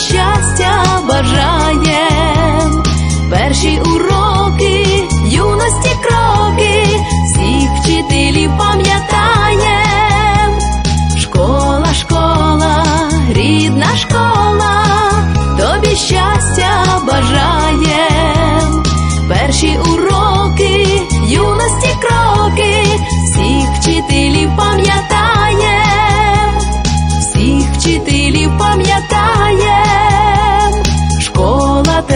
щастя бажаєм, перші уроки, юності кроки, всіх вчителів пам'ятаєм, школа, школа, рідна школа, тобі щастя бажає.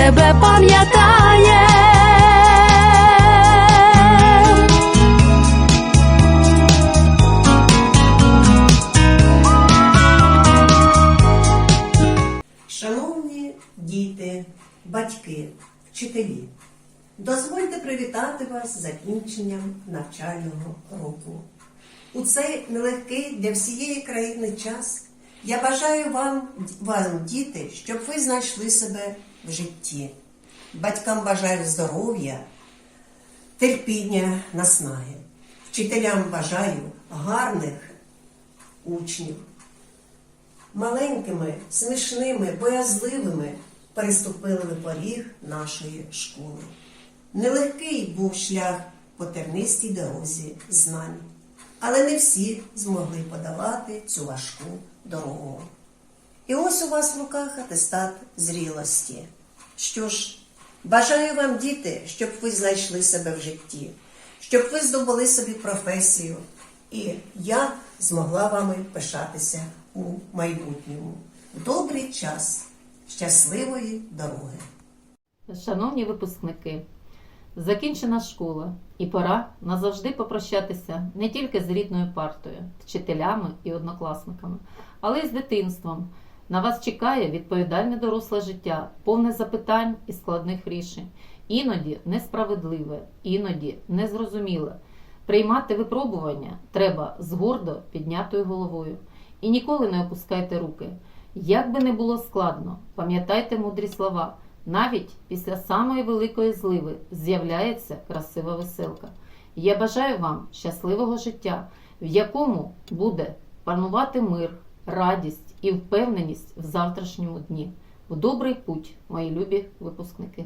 Тебе пам'ятає. Шановні діти, батьки, вчителі, дозвольте привітати вас з закінченням навчального року. У цей нелегкий для всієї країни час я бажаю вам, вам, діти, щоб ви знайшли себе в житті. Батькам бажаю здоров'я, терпіння, наснаги. Вчителям бажаю гарних учнів маленькими, смішними, боязливими переступили ви поріг нашої школи. Нелегкий був шлях по тернистій дорозі знань, але не всі змогли подолати цю важку дорогу. І ось у вас в руках атестат зрілості. Що ж, бажаю вам, діти, щоб ви знайшли себе в житті, щоб ви здобули собі професію, і я змогла вами пишатися у майбутньому. Добрий час, щасливої дороги! Шановні випускники, закінчена школа, і пора назавжди попрощатися не тільки з рідною партою, вчителями і однокласниками, але й з дитинством. На вас чекає відповідальне доросле життя, повне запитань і складних рішень, іноді несправедливе, іноді незрозуміле. Приймати випробування треба з гордо піднятою головою. І ніколи не опускайте руки. Як би не було складно, пам'ятайте мудрі слова. Навіть після самої великої зливи з'являється красива веселка. Я бажаю вам щасливого життя, в якому буде панувати мир, радість і впевненість в завтрашньому дні. В добрий путь, мої любі випускники!